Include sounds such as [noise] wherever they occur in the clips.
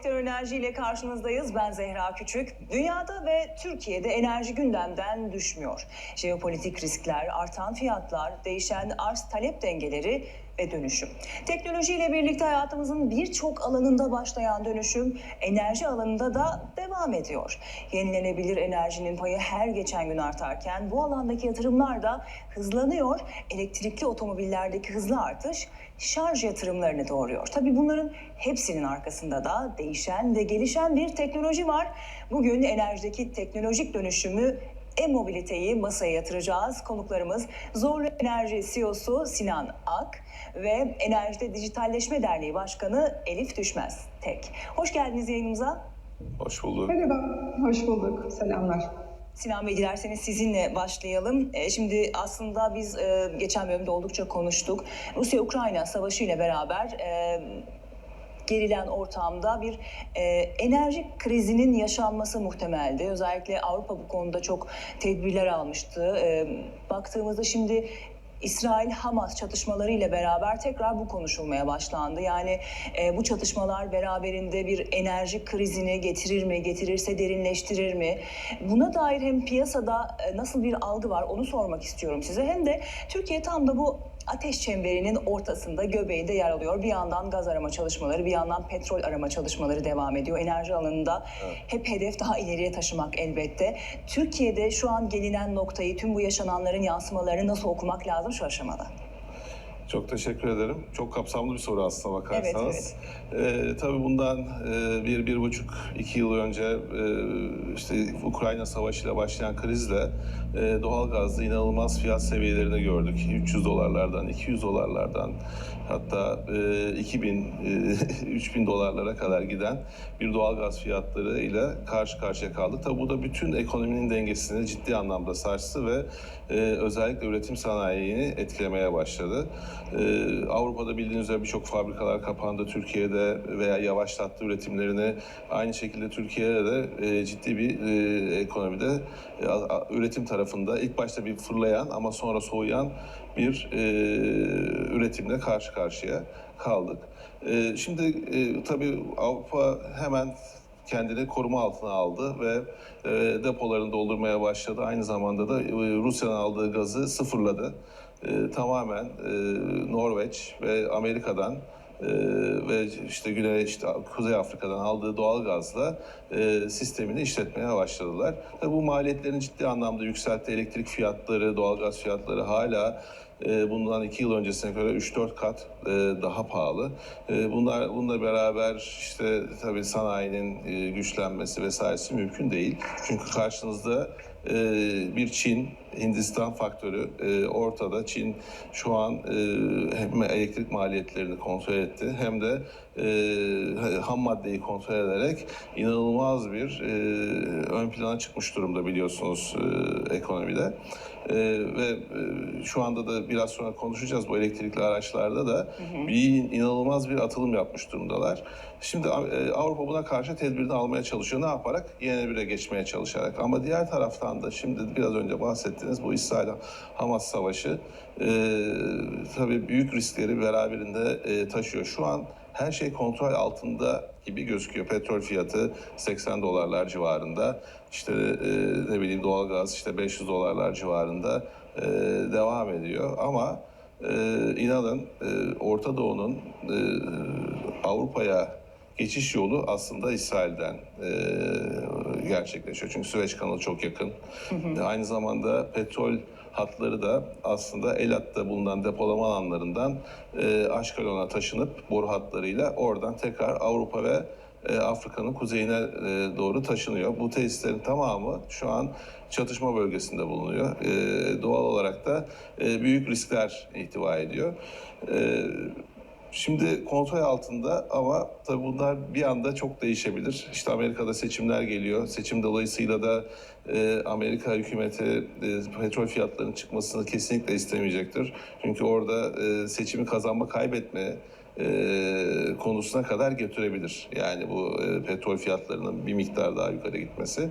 Sektör Enerji ile karşınızdayız. Ben Zehra Küçük. Dünyada ve Türkiye'de enerji gündemden düşmüyor. Jeopolitik riskler, artan fiyatlar, değişen arz talep dengeleri ve dönüşüm. Teknolojiyle birlikte hayatımızın birçok alanında başlayan dönüşüm enerji alanında da devam ediyor. Yenilenebilir enerjinin payı her geçen gün artarken bu alandaki yatırımlar da hızlanıyor. Elektrikli otomobillerdeki hızlı artış şarj yatırımlarını doğuruyor. Tabii bunların hepsinin arkasında da değişen ve gelişen bir teknoloji var. Bugün enerjideki teknolojik dönüşümü e-mobiliteyi masaya yatıracağız. Konuklarımız Zorlu Enerji CEO'su Sinan Ak ve Enerjide Dijitalleşme Derneği Başkanı Elif Düşmez Tek. Hoş geldiniz yayınımıza. Hoş bulduk. Merhaba, hoş bulduk. Selamlar. Sinan Bey dilerseniz sizinle başlayalım. E, Şimdi aslında biz e, geçen bölümde oldukça konuştuk. Rusya-Ukrayna savaşı ile beraber e, gerilen ortamda bir e, enerji krizinin yaşanması muhtemeldi. Özellikle Avrupa bu konuda çok tedbirler almıştı. E, baktığımızda şimdi İsrail-Hamas çatışmaları ile beraber tekrar bu konuşulmaya başlandı. Yani e, bu çatışmalar beraberinde bir enerji krizini getirir mi, getirirse derinleştirir mi? Buna dair hem piyasada e, nasıl bir algı var onu sormak istiyorum size. Hem de Türkiye tam da bu ateş çemberinin ortasında, göbeğinde yer alıyor. Bir yandan gaz arama çalışmaları, bir yandan petrol arama çalışmaları devam ediyor. Enerji alanında hep hedef daha ileriye taşımak elbette. Türkiye'de şu an gelinen noktayı, tüm bu yaşananların yansımalarını nasıl okumak lazım şu aşamada? Çok teşekkür ederim. Çok kapsamlı bir soru aslına bakarsanız. Ee, tabii bundan e, bir, bir buçuk, iki yıl önce e, işte Ukrayna Savaşı'yla başlayan krizle e, doğalgazda inanılmaz fiyat seviyelerini gördük. 300 dolarlardan, 200 dolarlardan hatta e, 2000, e, [laughs] 3000 dolarlara kadar giden bir doğalgaz fiyatları ile karşı karşıya kaldık. Tabii bu da bütün ekonominin dengesini ciddi anlamda sarstı ve e, özellikle üretim sanayini etkilemeye başladı. Ee, Avrupa'da bildiğiniz üzere birçok fabrikalar kapandı. Türkiye'de veya yavaşlattı üretimlerini. Aynı şekilde Türkiye'de de e, ciddi bir e, ekonomide e, a- üretim tarafında ilk başta bir fırlayan ama sonra soğuyan bir e, üretimle karşı karşıya kaldık. E, şimdi e, tabii Avrupa hemen kendini koruma altına aldı ve e, depolarını doldurmaya başladı. Aynı zamanda da e, Rusya'nın aldığı gazı sıfırladı. E, tamamen e, Norveç ve Amerika'dan e, ve işte Güney işte Kuzey Afrika'dan aldığı doğal gazla e, sistemini işletmeye başladılar. Tabii bu maliyetlerin ciddi anlamda yükseltti. Elektrik fiyatları, doğalgaz fiyatları hala e, bundan iki yıl öncesine göre 3-4 kat e, daha pahalı. E, bunlar bununla beraber işte tabii sanayinin güçlenmesi vesairesi mümkün değil. Çünkü karşınızda bir Çin, Hindistan faktörü e, ortada. Çin şu an e, hem elektrik maliyetlerini kontrol etti hem de e, ham maddeyi kontrol ederek inanılmaz bir e, ön plana çıkmış durumda biliyorsunuz e, ekonomide. E, ve e, şu anda da biraz sonra konuşacağız bu elektrikli araçlarda da bir inanılmaz bir atılım yapmış durumdalar. Şimdi e, Avrupa buna karşı tedbirini almaya çalışıyor. Ne yaparak? Yeni bire geçmeye çalışarak. Ama diğer taraftan da şimdi biraz önce bahsettiğiniz bu İsrail-Hamas savaşı e, tabii büyük riskleri beraberinde e, taşıyor. Şu an her şey kontrol altında gibi gözüküyor. Petrol fiyatı 80 dolarlar civarında. İşte e, ne bileyim doğalgaz işte 500 dolarlar civarında e, devam ediyor. Ama e, inanın e, Orta Doğu'nun e, Avrupa'ya geçiş yolu aslında İsrail'den e, gerçekleşiyor. Çünkü Süveyş kanalı çok yakın. Aynı zamanda petrol hatları da aslında Elat'ta bulunan depolama alanlarından e, Aşkelon'a taşınıp boru hatlarıyla oradan tekrar Avrupa ve e, Afrika'nın kuzeyine e, doğru taşınıyor. Bu tesislerin tamamı şu an çatışma bölgesinde bulunuyor. E, doğal olarak da e, büyük riskler ihtiva ediyor. E, Şimdi kontrol altında ama tabii bunlar bir anda çok değişebilir. İşte Amerika'da seçimler geliyor. Seçim dolayısıyla da e, Amerika hükümeti e, petrol fiyatlarının çıkmasını kesinlikle istemeyecektir. Çünkü orada e, seçimi kazanma kaybetme e, konusuna kadar götürebilir. Yani bu e, petrol fiyatlarının bir miktar daha yukarı gitmesi.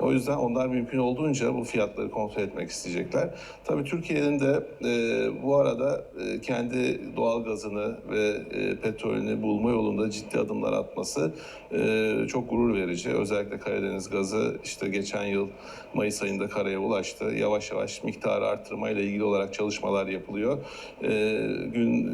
O yüzden onlar mümkün olduğunca bu fiyatları kontrol etmek isteyecekler. Tabii Türkiye'nin de e, bu arada e, kendi doğal gazını ve e, petrolünü bulma yolunda ciddi adımlar atması e, çok gurur verici. Özellikle Karadeniz gazı işte geçen yıl Mayıs ayında karaya ulaştı. Yavaş yavaş miktarı artırmayla ilgili olarak çalışmalar yapılıyor. E, gün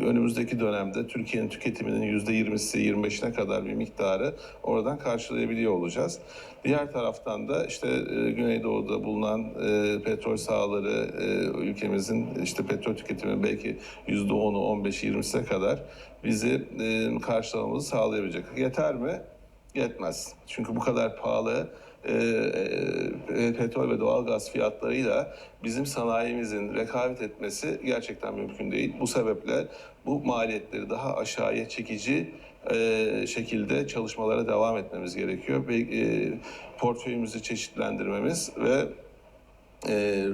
e, önümüzdeki dönemde Türkiye'nin tüketiminin yüzde 20'si 25'ine kadar bir miktarı oradan karşılayabiliyor olacağız. Diğer taraftan da işte e, Güneydoğu'da bulunan e, petrol sahaları e, ülkemizin işte petrol tüketimi belki yüzde 10'u 15'i 20'sine kadar bizi karşılamamızı sağlayabilecek. Yeter mi? Yetmez. Çünkü bu kadar pahalı e, petrol ve doğal gaz fiyatlarıyla bizim sanayimizin rekabet etmesi gerçekten mümkün değil. Bu sebeple bu maliyetleri daha aşağıya çekici e, şekilde çalışmalara devam etmemiz gerekiyor. Ve e, portföyümüzü çeşitlendirmemiz ve e,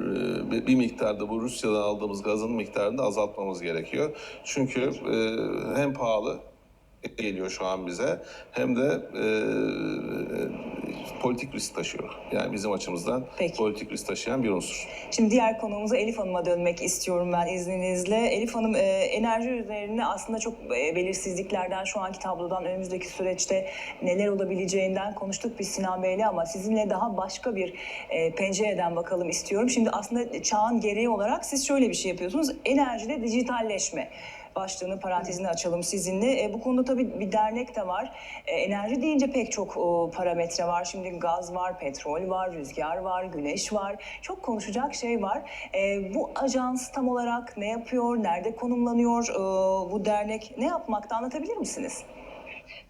bir- bir miktarda bu Rusya'dan aldığımız gazın miktarını da azaltmamız gerekiyor. Çünkü e, hem pahalı geliyor şu an bize hem de e, politik risk taşıyor. Yani bizim açımızdan Peki. politik risk taşıyan bir unsur. Şimdi diğer konuğumuza Elif Hanım'a dönmek istiyorum ben izninizle. Elif Hanım e, enerji üzerine aslında çok e, belirsizliklerden şu anki tablodan önümüzdeki süreçte neler olabileceğinden konuştuk biz Sinan Bey'le ama sizinle daha başka bir e, pencereden bakalım istiyorum. Şimdi aslında çağın gereği olarak siz şöyle bir şey yapıyorsunuz. Enerjide dijitalleşme başlığını parantezini açalım sizinle. E, bu konuda tabii bir dernek de var. E, enerji deyince pek çok o, parametre var. Şimdi gaz var, petrol var, rüzgar var, güneş var. Çok konuşacak şey var. E, bu ajans tam olarak ne yapıyor, nerede konumlanıyor e, bu dernek? Ne yapmakta anlatabilir misiniz?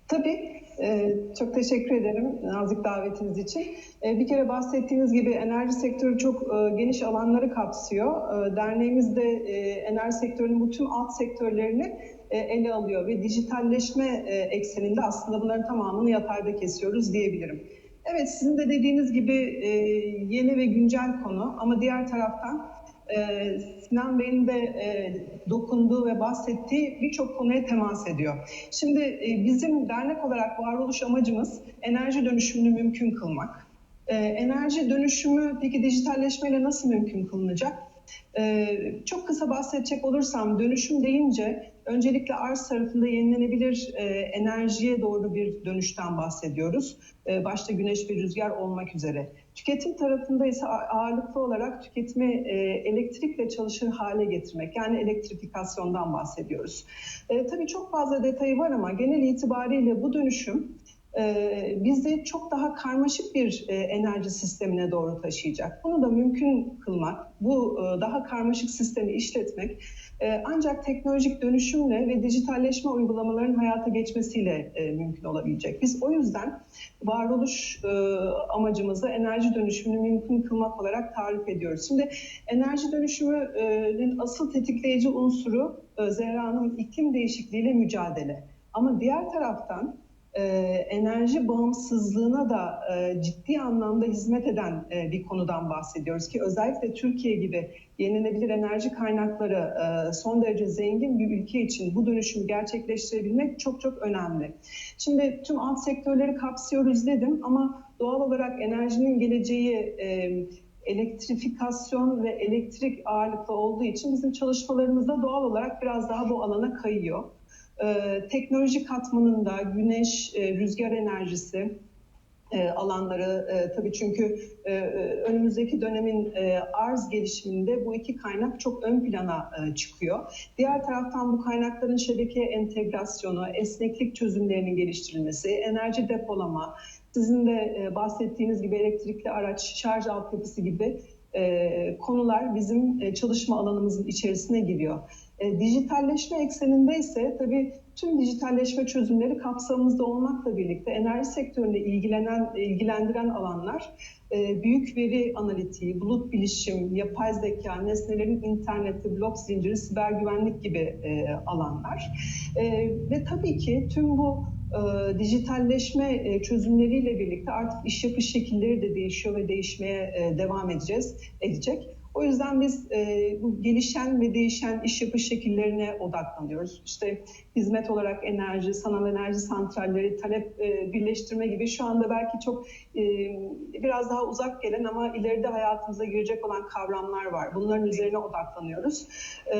Tabii, e, çok teşekkür ederim nazik davetiniz için. E, bir kere bahsettiğiniz gibi enerji sektörü çok e, geniş alanları kapsıyor. E, derneğimiz de e, enerji sektörünün bu tüm alt sektörlerini e, ele alıyor ve dijitalleşme ekseninde aslında bunların tamamını yatayda kesiyoruz diyebilirim. Evet, sizin de dediğiniz gibi yeni ve güncel konu ama diğer taraftan e, Sinan Bey'in de e, dokunduğu ve bahsettiği birçok konuya temas ediyor. Şimdi e, bizim dernek olarak varoluş amacımız enerji dönüşümünü mümkün kılmak. E, enerji dönüşümü peki dijitalleşmeyle nasıl mümkün kılınacak? E, çok kısa bahsedecek olursam dönüşüm deyince öncelikle arz tarafında yenilenebilir e, enerjiye doğru bir dönüşten bahsediyoruz. E, başta güneş ve rüzgar olmak üzere. Tüketim tarafında ise ağırlıklı olarak tüketimi e, elektrikle çalışır hale getirmek yani elektrifikasyondan bahsediyoruz. E, tabii çok fazla detayı var ama genel itibariyle bu dönüşüm bizi çok daha karmaşık bir e, enerji sistemine doğru taşıyacak. Bunu da mümkün kılmak, bu e, daha karmaşık sistemi işletmek e, ancak teknolojik dönüşümle ve dijitalleşme uygulamaların hayata geçmesiyle e, mümkün olabilecek. Biz o yüzden varoluş e, amacımızı enerji dönüşümünü mümkün kılmak olarak tarif ediyoruz. Şimdi enerji dönüşümünün asıl tetikleyici unsuru e, Zehra Hanım iklim değişikliğiyle mücadele. Ama diğer taraftan e, enerji bağımsızlığına da e, ciddi anlamda hizmet eden e, bir konudan bahsediyoruz ki özellikle Türkiye gibi yenilenebilir enerji kaynakları son derece zengin bir ülke için bu dönüşümü gerçekleştirebilmek çok çok önemli. Şimdi tüm alt sektörleri kapsıyoruz dedim ama doğal olarak enerjinin geleceği elektrifikasyon ve elektrik ağırlıklı olduğu için bizim çalışmalarımızda doğal olarak biraz daha bu alana kayıyor. Ee, teknoloji katmanında güneş, e, rüzgar enerjisi e, alanları e, tabii çünkü e, e, önümüzdeki dönemin e, arz gelişiminde bu iki kaynak çok ön plana e, çıkıyor. Diğer taraftan bu kaynakların şebekeye entegrasyonu, esneklik çözümlerinin geliştirilmesi, enerji depolama, sizin de e, bahsettiğiniz gibi elektrikli araç, şarj altyapısı gibi e, konular bizim e, çalışma alanımızın içerisine giriyor. E, dijitalleşme ekseninde ise tabii tüm dijitalleşme çözümleri kapsamımızda olmakla birlikte enerji sektöründe ilgilenen ilgilendiren alanlar e, büyük veri analitiği, bulut bilişim, yapay zeka, nesnelerin interneti, blok zinciri, siber güvenlik gibi e, alanlar. E, ve tabii ki tüm bu e, dijitalleşme e, çözümleriyle birlikte artık iş yapış şekilleri de değişiyor ve değişmeye e, devam edeceğiz, edecek. O yüzden biz e, bu gelişen ve değişen iş yapış şekillerine odaklanıyoruz. İşte hizmet olarak enerji, sanal enerji santralleri, talep e, birleştirme gibi şu anda belki çok e, biraz daha uzak gelen ama ileride hayatımıza girecek olan kavramlar var. Bunların üzerine odaklanıyoruz e,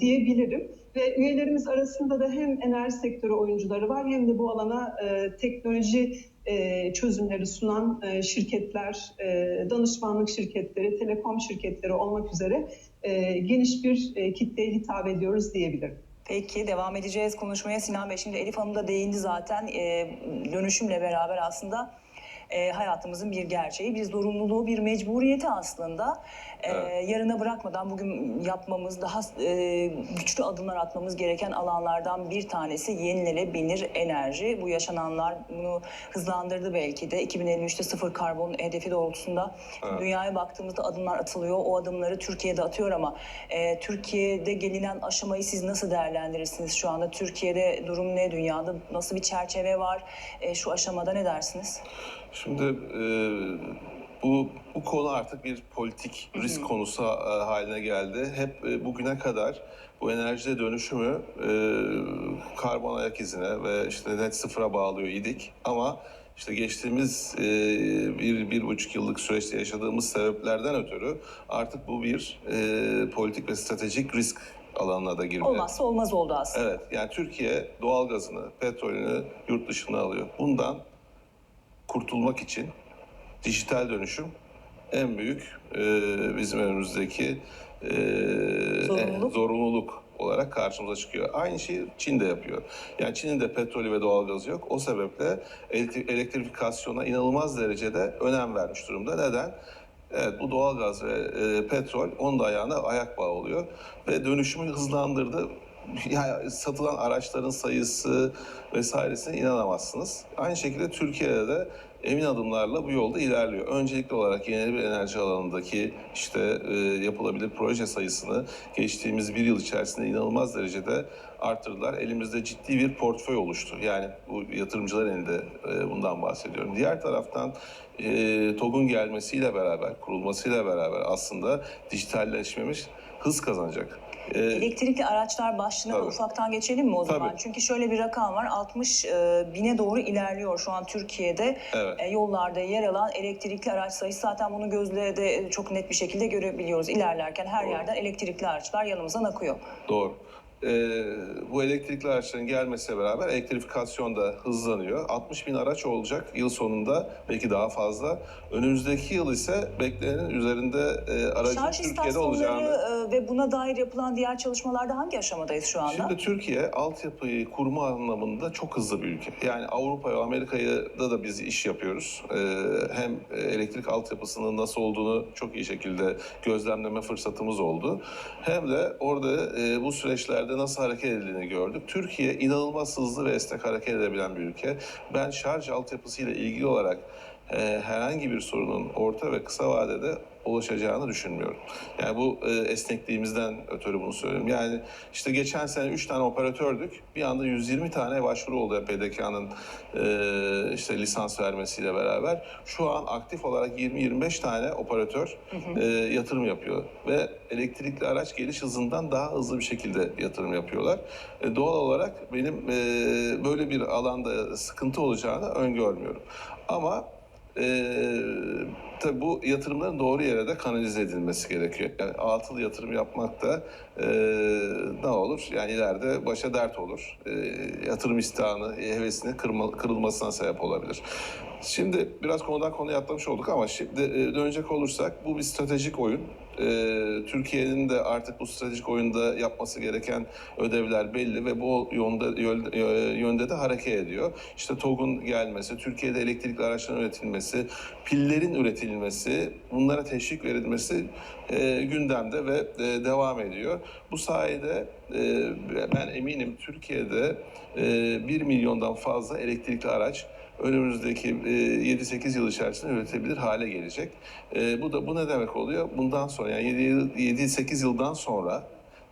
diyebilirim. Ve üyelerimiz arasında da hem enerji sektörü oyuncuları var hem de bu alana e, teknoloji e, çözümleri sunan e, şirketler, e, danışmanlık şirketleri, telekom şirketleri olmak üzere geniş bir kitleye hitap ediyoruz diyebilirim. Peki devam edeceğiz konuşmaya. Sinan Bey şimdi Elif Hanım da değindi zaten dönüşümle beraber aslında e, hayatımızın bir gerçeği, bir zorunluluğu, bir mecburiyeti aslında. E, Evet. Yarına bırakmadan bugün yapmamız, daha e, güçlü adımlar atmamız gereken alanlardan bir tanesi yenilenebilir enerji. Bu yaşananlar bunu hızlandırdı belki de. 2053'te sıfır karbon hedefi doğrultusunda Evet. dünyaya baktığımızda adımlar atılıyor. O adımları Türkiye'de atıyor ama e, Türkiye'de gelinen aşamayı siz nasıl değerlendirirsiniz şu anda? Türkiye'de durum ne? Dünyada nasıl bir çerçeve var? E, şu aşamada ne dersiniz? Şimdi e, bu bu konu artık bir politik risk konusu e, haline geldi. Hep e, bugüne kadar bu enerjide dönüşümü e, karbon ayak izine ve işte net sıfıra bağlıyor idik. Ama işte geçtiğimiz e, bir, bir buçuk yıllık süreçte yaşadığımız sebeplerden ötürü artık bu bir e, politik ve stratejik risk alanına da girmeye Olmazsa olmaz oldu aslında. Evet, yani Türkiye doğalgazını, petrolünü yurt dışına alıyor. Bundan kurtulmak için dijital dönüşüm en büyük e, bizim önümüzdeki e, Zorunluluk. e, zorunluluk olarak karşımıza çıkıyor. Aynı şeyi Çin de yapıyor. Yani Çin'in de petrolü ve doğalgazı yok. O sebeple elektri- elektrifikasyona inanılmaz derecede önem vermiş durumda. Neden? Evet bu doğalgaz ve e, petrol onun da ayağına ayak bağı oluyor ve dönüşümü hızlandırdı. [laughs] Yani satılan araçların sayısı vesairesine inanamazsınız. Aynı şekilde Türkiye'de de emin adımlarla bu yolda ilerliyor. Öncelikli olarak yenilenebilir enerji alanındaki işte e, yapılabilir proje sayısını geçtiğimiz bir yıl içerisinde inanılmaz derecede arttırdılar. Elimizde ciddi bir portföy oluştu. Yani bu yatırımcılar elinde e, bundan bahsediyorum. Diğer taraftan e, TOG'un gelmesiyle beraber, kurulmasıyla beraber aslında dijitalleşmemiz hız kazanacak. E, Elektrikli araçlar başlığına da Tabii. ufaktan geçelim mi o zaman? Tabii. Çünkü şöyle bir rakam var. 60 e, bine doğru ilerliyor şu an Türkiye'de. Evet. E, yollarda yer alan elektrikli araç sayısı zaten bunu gözle de çok net bir şekilde görebiliyoruz. İlerlerken her Doğru. yerden elektrikli araçlar yanımızdan akıyor. Doğru. Ee, bu elektrikli araçların gelmesiyle beraber elektrifikasyon da hızlanıyor. 60 bin araç olacak yıl sonunda belki daha fazla. Önümüzdeki yıl ise beklenenin üzerinde e, aracın Şarj Türkiye'de olacağını... e, ve buna dair yapılan diğer çalışmalarda hangi aşamadayız şu anda? Şimdi Türkiye altyapıyı kurma anlamında çok hızlı bir ülke. Yani Avrupa ve Amerika'da da biz iş yapıyoruz. Ee, hem elektrik altyapısının nasıl olduğunu çok iyi şekilde gözlemleme fırsatımız oldu. Hem de orada e, bu süreçlerde nasıl hareket edildiğini gördük. Türkiye inanılmaz hızlı ve esnek hareket edebilen bir ülke. Ben şarj altyapısıyla ilgili olarak e, herhangi bir sorunun orta ve kısa vadede ulaşacağını düşünmüyorum. Yani bu e, esnekliğimizden ötürü bunu söylüyorum. Yani işte geçen sene 3 tane operatördük. Bir anda 120 tane başvuru oldu PDK'nın e, işte lisans vermesiyle beraber. Şu an aktif olarak 20-25 tane operatör e, yatırım yapıyor. Ve elektrikli araç geliş hızından daha hızlı bir şekilde yatırım yapıyorlar. E, doğal olarak benim e, böyle bir alanda sıkıntı olacağını öngörmüyorum. Ama ee, tabii bu yatırımların doğru yere de kanalize edilmesi gerekiyor. Yani atıl yatırım yapmak da e, ne olur? Yani ileride başa dert olur. E, yatırım istihını, hevesini kırma, kırılmasına sebep olabilir. Şimdi biraz konudan konuya atlamış olduk ama şimdi e, dönecek olursak bu bir stratejik oyun. E, Türkiye'nin de artık bu stratejik oyunda yapması gereken ödevler belli ve bu yönde, yönde, yönde de hareket ediyor. İşte TOG'un gelmesi, Türkiye'de elektrikli araçların üretilmesi, pillerin üretilmesi, bunlara teşvik verilmesi e, gündemde ve e, devam ediyor. Bu sayede e, ben eminim Türkiye'de e, 1 milyondan fazla elektrikli araç önümüzdeki e, 7-8 yıl içerisinde üretebilir hale gelecek. E, bu da bu ne demek oluyor? Bundan sonra yani 7-8 yıldan sonra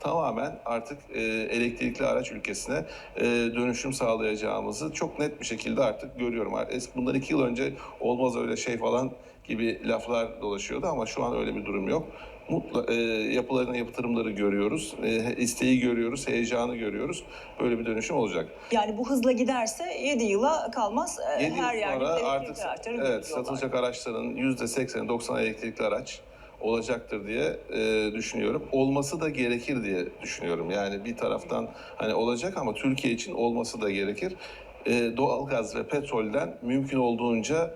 tamamen artık e, elektrikli araç ülkesine e, dönüşüm sağlayacağımızı çok net bir şekilde artık görüyorum. Bundan iki yıl önce olmaz öyle şey falan gibi laflar dolaşıyordu ama şu an öyle bir durum yok. Mutlu, e, yapılarının yatırımları görüyoruz, e, isteği görüyoruz, heyecanı görüyoruz. Böyle bir dönüşüm olacak. Yani bu hızla giderse 7 yıla kalmaz. e, 7 yıl Her yerde sonra artık evet, satılacak araçların %80'i 90 elektrikli araç olacaktır diye e, düşünüyorum. Olması da gerekir diye düşünüyorum. Yani bir taraftan hani olacak ama Türkiye için olması da gerekir. E, doğalgaz ve petrolden mümkün olduğunca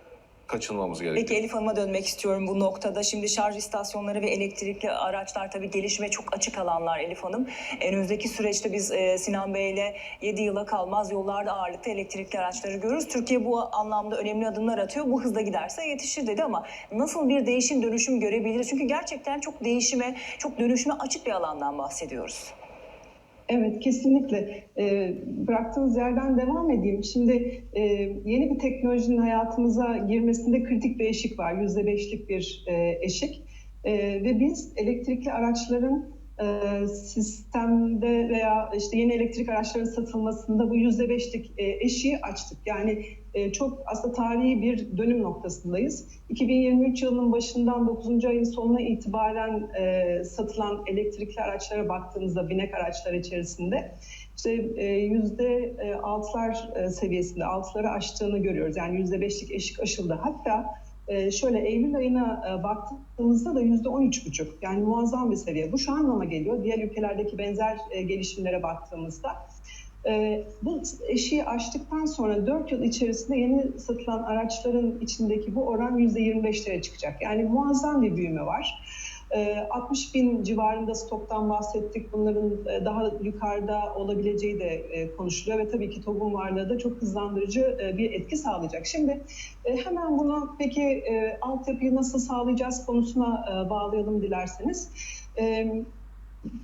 kaçınmamız gerekiyor. Peki Elif Hanım'a dönmek istiyorum bu noktada. Şimdi şarj istasyonları ve elektrikli araçlar tabii gelişime çok açık alanlar Elif Hanım. Önümüzdeki süreçte biz e, Sinan Bey ile 7 yıla kalmaz yollarda ağırlıkta elektrikli araçları görürüz. Türkiye bu anlamda önemli adımlar atıyor. Bu hızla giderse yetişir dedi ama nasıl bir değişim dönüşüm görebiliriz? Çünkü gerçekten çok değişime, çok dönüşüme açık bir alandan bahsediyoruz. Evet, kesinlikle. Ee, bıraktığınız yerden devam edeyim. Şimdi e, yeni bir teknolojinin hayatımıza girmesinde kritik bir eşik var. Yüzde beşlik bir e, eşik. E, ve biz elektrikli araçların e, sistemde veya işte yeni elektrik araçların satılmasında bu yüzde beşlik e, eşiği açtık. Yani e, çok aslında tarihi bir dönüm noktasındayız. 2023 yılının başından 9. ayın sonuna itibaren e, satılan elektrikli araçlara baktığımızda binek araçlar içerisinde işte e, yüzde e, altılar e, seviyesinde altıları aştığını görüyoruz. Yani yüzde beşlik eşik aşıldı. Hatta şöyle Eylül ayına e, baktığımızda da yüzde on üç buçuk. Yani muazzam bir seviye. Bu şu anlama geliyor. Diğer ülkelerdeki benzer e, gelişimlere baktığımızda e, bu eşiği aştıktan sonra 4 yıl içerisinde yeni satılan araçların içindeki bu oran %25'lere çıkacak. Yani muazzam bir büyüme var. E, 60 bin civarında stoktan bahsettik. Bunların e, daha yukarıda olabileceği de e, konuşuluyor ve tabii ki TOG'un varlığı da çok hızlandırıcı e, bir etki sağlayacak. Şimdi hemen bunu peki altyapıyı nasıl sağlayacağız konusuna bağlayalım dilerseniz.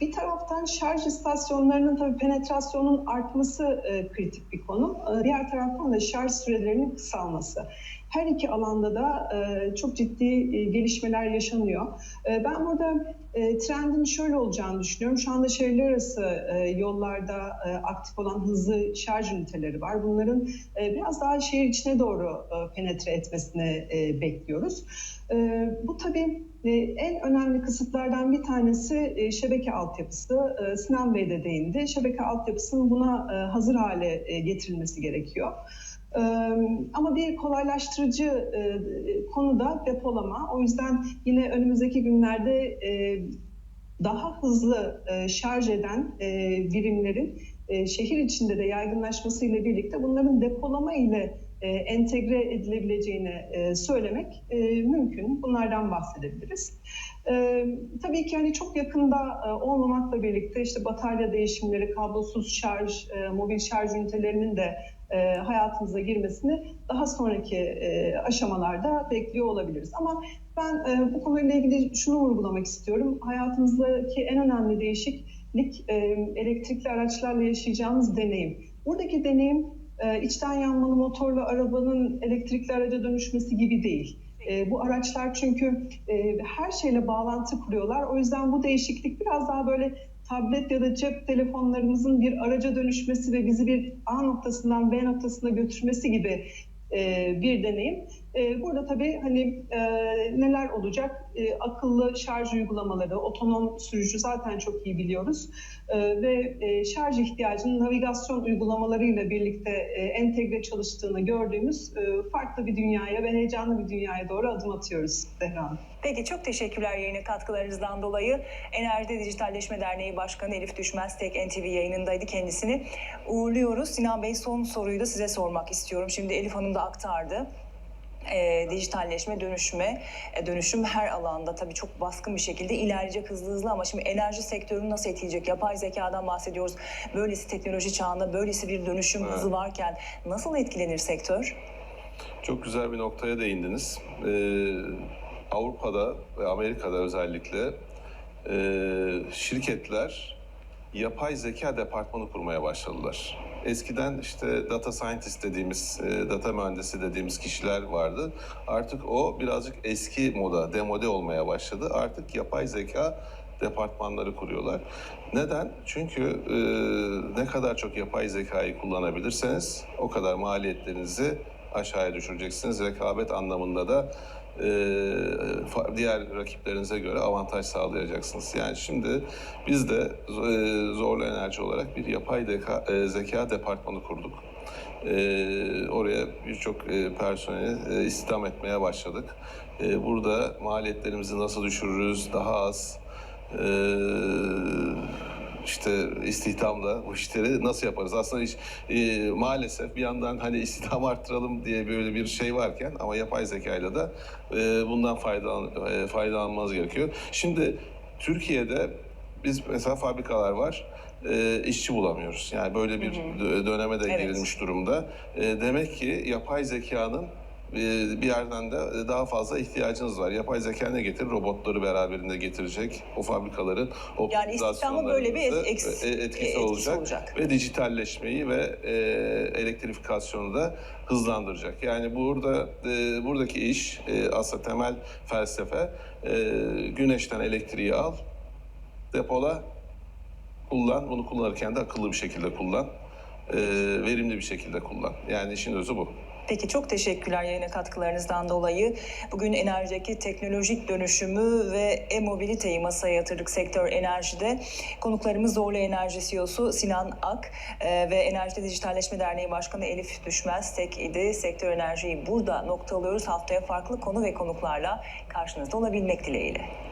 Bir taraftan şarj istasyonlarının tabii penetrasyonun artması kritik bir konu. Diğer taraftan da şarj sürelerinin kısalması. Her iki alanda da e, çok ciddi e, gelişmeler yaşanıyor. E, ben burada e, trendin şöyle olacağını düşünüyorum. Şu anda şehirler arası e, yollarda e, aktif olan hızlı şarj üniteleri var. Bunların e, biraz daha şehir içine doğru e, penetre etmesini e, bekliyoruz. E, bu tabii e, en önemli kısıtlardan bir tanesi e, şebeke altyapısı. E, Sinan Bey de değindi. Şebeke altyapısının buna e, hazır hale e, getirilmesi gerekiyor. Ama bir kolaylaştırıcı konu da depolama. O yüzden yine önümüzdeki günlerde daha hızlı şarj eden birimlerin şehir içinde de yaygınlaşması ile birlikte bunların depolama ile entegre edilebileceğini söylemek mümkün. Bunlardan bahsedebiliriz. Tabii ki hani çok yakında olmamakla birlikte işte batarya değişimleri, kablosuz şarj, mobil şarj ünitelerinin de e, hayatımıza girmesini daha sonraki e, aşamalarda bekliyor olabiliriz. Ama ben e, bu konuyla ilgili şunu vurgulamak istiyorum. Hayatımızdaki en önemli değişiklik e, elektrikli araçlarla yaşayacağımız deneyim. Buradaki deneyim e, içten yanmalı motorlu arabanın elektrikli araca dönüşmesi gibi değil. E, bu araçlar çünkü e, her şeyle bağlantı kuruyorlar. O yüzden bu değişiklik biraz daha böyle tablet ya da cep telefonlarımızın bir araca dönüşmesi ve bizi bir A noktasından B noktasına götürmesi gibi e, bir deneyim. E, burada tabii hani e, neler olacak? E, akıllı şarj uygulamaları, otonom sürücü zaten çok iyi biliyoruz. E, ve e, şarj ihtiyacının navigasyon uygulamalarıyla birlikte e, entegre çalıştığını gördüğümüz e, farklı bir dünyaya ve heyecanlı bir dünyaya doğru adım atıyoruz Zehra. Peki çok teşekkürler yayına katkılarınızdan dolayı. Enerji Dijitalleşme Derneği Başkanı Elif Düşmez Tek NTV yayınındaydı. Kendisini uğurluyoruz. Sinan Bey son soruyu da size sormak istiyorum. Şimdi Elif Hanım da aktardı. E, dijitalleşme, dönüşme, e, dönüşüm her alanda tabii çok baskın bir şekilde ilerleyecek hızlı hızlı ama şimdi enerji sektörünü nasıl etkileyecek? Yapay zekadan bahsediyoruz. Böylesi teknoloji çağında, böylesi bir dönüşüm Evet. hızı varken nasıl etkilenir sektör? Çok güzel bir noktaya değindiniz. Ee, Avrupa'da ve Amerika'da özellikle e, şirketler yapay zeka departmanı kurmaya başladılar. Eskiden işte data scientist dediğimiz, e, data mühendisi dediğimiz kişiler vardı. Artık o birazcık eski moda, demode olmaya başladı. Artık yapay zeka departmanları kuruyorlar. Neden? Çünkü e, ne kadar çok yapay zekayı kullanabilirseniz o kadar maliyetlerinizi aşağıya düşüreceksiniz. Rekabet anlamında da e, diğer rakiplerinize göre avantaj sağlayacaksınız. Yani şimdi biz de e, Zorlu Enerji olarak bir yapay deka- e, zeka departmanı kurduk. E, oraya birçok e, personeli e, istihdam etmeye başladık. E, burada maliyetlerimizi nasıl düşürürüz, daha az e, işte istihdamla bu işleri nasıl yaparız? Aslında iş, e, maalesef bir yandan hani istihdam arttıralım diye böyle bir şey varken ama yapay zekayla da e, bundan faydalan, e, faydalanmanız gerekiyor. Şimdi Türkiye'de biz mesela fabrikalar var. E, işçi bulamıyoruz. Yani böyle bir dö- döneme de Evet. girilmiş durumda. E, demek ki yapay zekanın bir yerden de daha fazla ihtiyacınız var. Yapay zeka ne getirir? Robotları beraberinde getirecek. O fabrikaların Yani istihdamın böyle bir optimizasyonlarında eks- e, etkisi etkisi olacak. olacak. Ve dijitalleşmeyi ve e, elektrifikasyonu da hızlandıracak. Yani burada e, buradaki iş e, aslında temel felsefe e, güneşten elektriği al, depola, kullan. Bunu kullanırken de akıllı bir şekilde kullan. E, verimli bir şekilde kullan. Yani işin özü bu. Peki çok teşekkürler yayına katkılarınızdan dolayı. Bugün enerjideki teknolojik dönüşümü ve e-mobiliteyi masaya yatırdık sektör enerjide. Konuklarımız Zorlu Enerji CEO'su Sinan Ak e, ve Enerjide Dijitalleşme Derneği Başkanı Elif Düşmez Tek idi. Sektör enerjiyi burada noktalıyoruz. Haftaya farklı konu ve konuklarla karşınızda olabilmek dileğiyle.